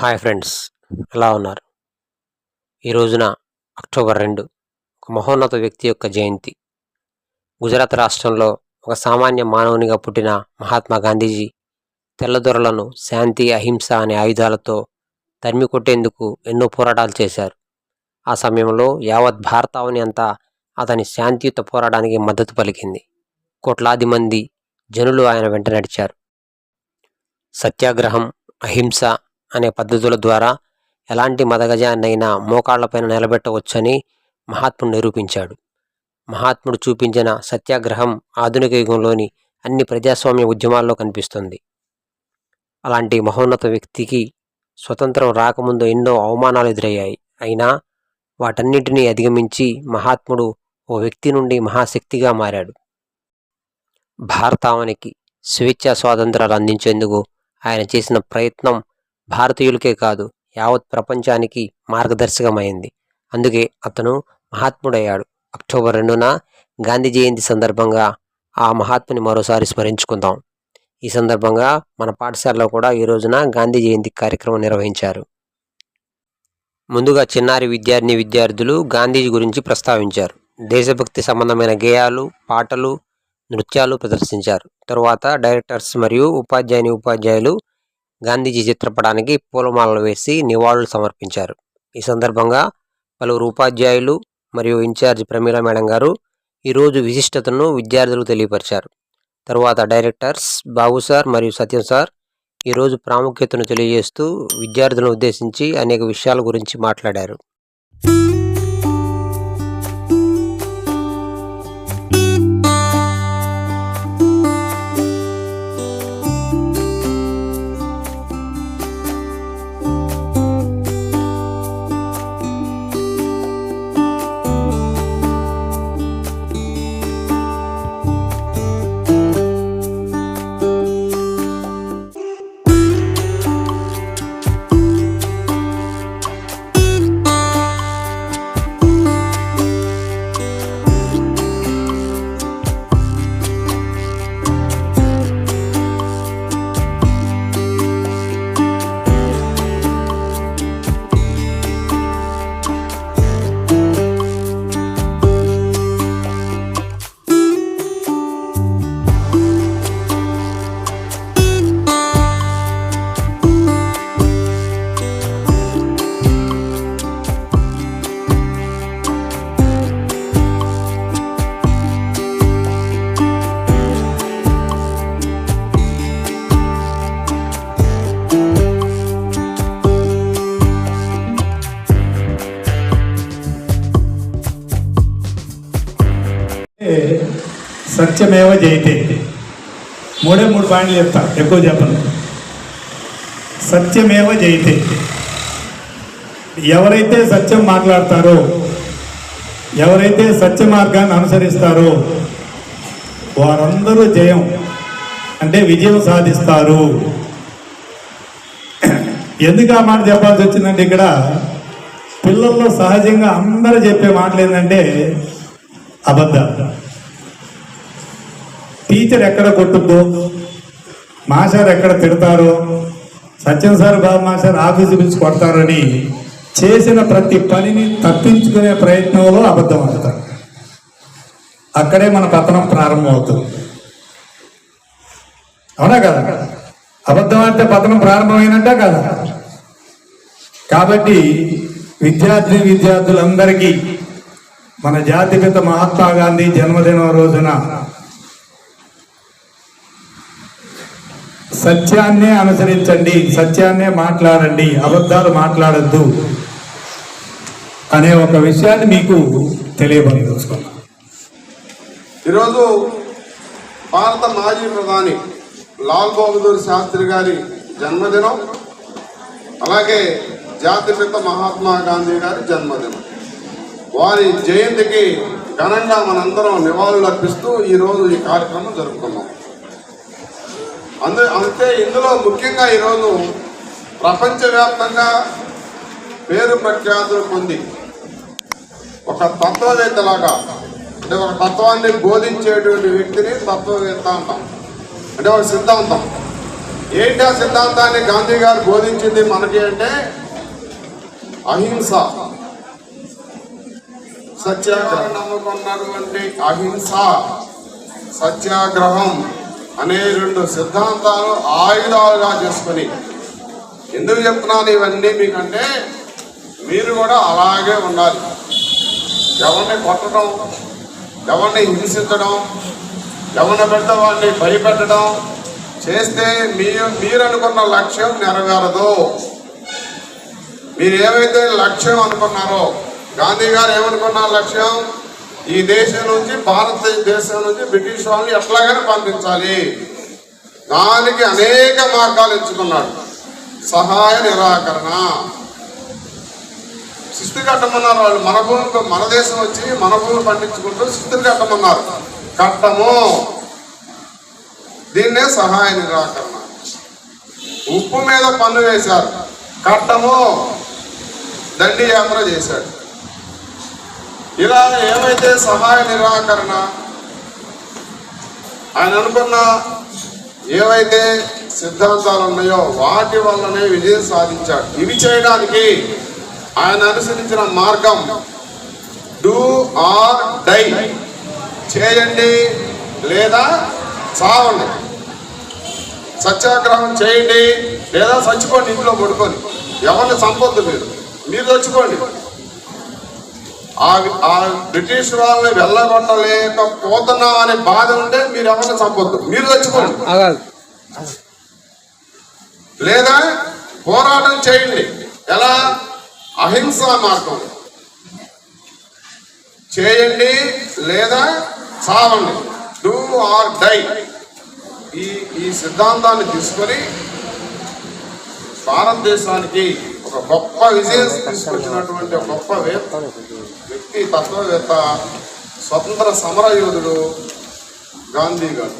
Hi friends ఎలా ఉన్నారు? ఈ రోజున అక్టోబర్ రెండు ఒక మహోన్నత వ్యక్తి యొక్క జయంతి. గుజరాత్ రాష్ట్రంలో ఒక సామాన్య మానవునిగా పుట్టిన మహాత్మా గాంధీజీ తెల్లదొరలను శాంతి అహింస అనే ఆయుధాలతో తరిమి కొట్టేందుకు ఎన్నో పోరాటాలు చేశారు. ఆ సమయంలో యావత్ భారతావని అంతా అతని శాంతియుత పోరాటానికి మద్దతు పలికింది. కోట్లాది మంది జనులు ఆయన వెంట నడిచారు. సత్యాగ్రహం అహింస అనే పద్ధతుల ద్వారా ఎలాంటి మదగజాన్నైనా మోకాళ్ళపైన నిలబెట్టవచ్చని మహాత్ముడు నిరూపించాడు. మహాత్ముడు చూపించిన సత్యాగ్రహం ఆధునిక యుగంలోని అన్ని ప్రజాస్వామ్య ఉద్యమాల్లో కనిపిస్తుంది. అలాంటి మహోన్నత వ్యక్తికి స్వతంత్రం రాకముందు ఎన్నో అవమానాలు ఎదురయ్యాయి. అయినా వాటన్నిటినీ అధిగమించి మహాత్ముడు ఓ వ్యక్తి నుండి మహాశక్తిగా మారాడు. భారతావనికి స్వేచ్ఛా స్వాతంత్రాలు అందించేందుకు ఆయన చేసిన ప్రయత్నం భారతీయులకే కాదు యావత్ ప్రపంచానికి మార్గదర్శకమైంది. అందుకే అతను మహాత్ముడయ్యాడు. అక్టోబర్ రెండున గాంధీ జయంతి సందర్భంగా ఆ మహాత్ముని మరోసారి స్మరించుకుందాం. ఈ సందర్భంగా మన పాఠశాలలో కూడా ఈ రోజున గాంధీ జయంతి కార్యక్రమం నిర్వహించారు. ముందుగా చిన్నారి విద్యార్థిని విద్యార్థులు గాంధీజీ గురించి ప్రస్తావించారు. దేశభక్తి సంబంధమైన గేయాలు పాటలు నృత్యాలు ప్రదర్శించారు. తరువాత డైరెక్టర్స్ మరియు ఉపాధ్యాయుని ఉపాధ్యాయులు గాంధీజీ చిత్రపటానికి పూలమాలలు వేసి నివాళులు సమర్పించారు. ఈ సందర్భంగా పలువురు ఉపాధ్యాయులు మరియు ఇన్ఛార్జ్ ప్రమీల మేడం గారు ఈరోజు విశిష్టతను విద్యార్థులకు తెలియపరిచారు. తరువాత డైరెక్టర్స్ బాబు సార్ మరియు సత్యం సార్ ఈరోజు ప్రాముఖ్యతను తెలియజేస్తూ విద్యార్థులను ఉద్దేశించి అనేక విషయాల గురించి మాట్లాడారు. సత్యమేవ జయతే. మూడే మూడు పాయింట్లు చెప్తా ఎక్కువ చెప్పను. సత్యమేవ జయతే. ఎవరైతే సత్యం మాట్లాడతారో ఎవరైతే సత్య మార్గాన్ని అనుసరిస్తారో వారందరూ జయం అంటే విజయం సాధిస్తారు. ఎందుకు ఆ మాట చెప్పాల్సి వచ్చిందంటే ఇక్కడ పిల్లల్లో సహజంగా అందరూ చెప్పే మాటలు ఏంటంటే అబద్ధాలు. టీచర్ ఎక్కడ కొట్టుద్దో మాస్టర్ ఎక్కడ తిడతారో? సత్యం సార్ బాబు మాస్టర్ ఆఫీసు పిలిచి కొడతారని చేసిన ప్రతి పనిని తప్పించుకునే ప్రయత్నంలో అబద్ధం ఆడతారు. అక్కడే మన పతనం ప్రారంభమవుతుంది. అవునా కదా? అబద్ధం ఆడితే పతనం ప్రారంభమైనట్ట కదా? కాబట్టి విద్యార్థి విద్యార్థులందరికీ మన జాతిపిత మహాత్మా గాంధీ జన్మదినం రోజున సత్యాన్నే అనుసరించండి సత్యాన్నే మాట్లాడండి అబద్ధాలు మాట్లాడద్దు అనే ఒక విషయాన్ని మీకు తెలియపరుచుకున్నాను ఈరోజు భారత మాజీ ప్రధాని లాల్ బహదూర్ శాస్త్రి గారి జన్మదినం అలాగే జాతిపిత మహాత్మా గాంధీ గారి జన్మదినం. వారి జయంతికి ఘనంగా మనందరం నివాళులు అర్పిస్తూ ఈరోజు ఈ కార్యక్రమం జరుపుకున్నాం. అందు అంతే ఇందులో ముఖ్యంగా ఈరోజు ప్రపంచవ్యాప్తంగా పేరు ప్రఖ్యాతులు పొంది ఒక తత్వవేత్తలాగా అంటే ఒక తత్వాన్ని బోధించేటువంటి వ్యక్తిని తత్వవేత్త అంటాం. అంటే ఒక సిద్ధాంతం. ఏంటి ఆ సిద్ధాంతాన్ని గాంధీ గారు బోధించింది మనకి అంటే అహింస. సత్యాగ్రహం నమ్ముకున్నటువంటి అహింస సత్యాగ్రహం. అనే రెండు సిద్ధాంతాలు ఆయుధాలుగా చేసుకుని. ఎందుకు చెప్తున్నాను ఇవన్నీ మీకంటే? మీరు కూడా అలాగే ఉండాలి. ఎవరిని కొట్టడం ఎవరిని హింసించడం ఎవరిని పెడితే వాడిని భయపెట్టడం చేస్తే మీ మీరు అనుకున్న లక్ష్యం నెరవేరదు. మీరు ఏమైతే లక్ష్యం అనుకున్నారో గాంధీ గారు ఏమనుకున్నారు లక్ష్యం? ఈ దేశం నుంచి భారతదేశం నుంచి బ్రిటిష్ వాళ్ళని ఎట్లాగైనా పంపించాలి. దానికి అనేక మార్గాలు ఎంచుకున్నాడు. సహాయ నిరాకరణ. శిస్తు కట్టమన్నారు వాళ్ళు. మన భూమి మన దేశం వచ్చి మన భూమి పండించుకుంటూ శిస్తులు కట్టమన్నారు. కట్టము. దీన్నే సహాయ నిరాకరణ. ఉప్పు మీద పన్ను వేశారు. కట్టము. దండి యాత్ర చేశాడు. ఇలా ఏమైతే సహాయ నిరాకరణ ఆయన అనుకున్న ఏవైతే సిద్ధాంతాలు ఉన్నాయో వాటి వల్లనే విజయం సాధించాడు. ఇవి చేయడానికి ఆయన అనుసరించిన మార్గం డూ ఆర్ డై చేయండి లేదా చావండి. సత్యాగ్రహం చేయండి లేదా చచ్చిపోండి ఇంట్లో పడుకొని ఎవరిని సంపొద్దు మీరు. మీరు చచ్చిపోండి. ఆ బ్రిటిష్ వాళ్ళని వెళ్ళగొట్టలేకపోతున్నాం అనే బాధ ఉంటే మీరు ఎవరిని చంపొద్దు? మీరు చచ్చిపోండి. లేదా పోరాటం చేయండి. ఎలా? అహింస మార్గం. చేయండి లేదా చావండి. Do or die. ఈ ఈ సిద్ధాంతాన్ని తీసుకొని భారతదేశానికి ఒక గొప్ప విజయం తీసుకొచ్చినటువంటి గొప్ప వేత్త వ్యక్తి తత్వవేత్త స్వతంత్ర సమర యోధుడు గాంధీ గారు.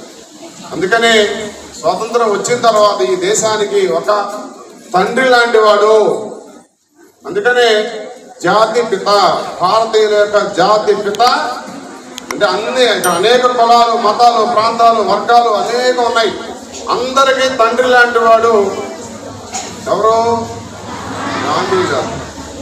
అందుకనే స్వాతంత్రం వచ్చిన తర్వాత ఈ దేశానికి ఒక తండ్రి లాంటి వాడు. అందుకనే జాతి పిత భారతీయుల యొక్క జాతి పిత అంటే అన్ని ఇక్కడ అనేక కులాలు మతాలు ప్రాంతాలు వర్గాలు అనేక ఉన్నాయి. అందరికీ తండ్రి లాంటి వాడు. ఎవరు? non-dealer.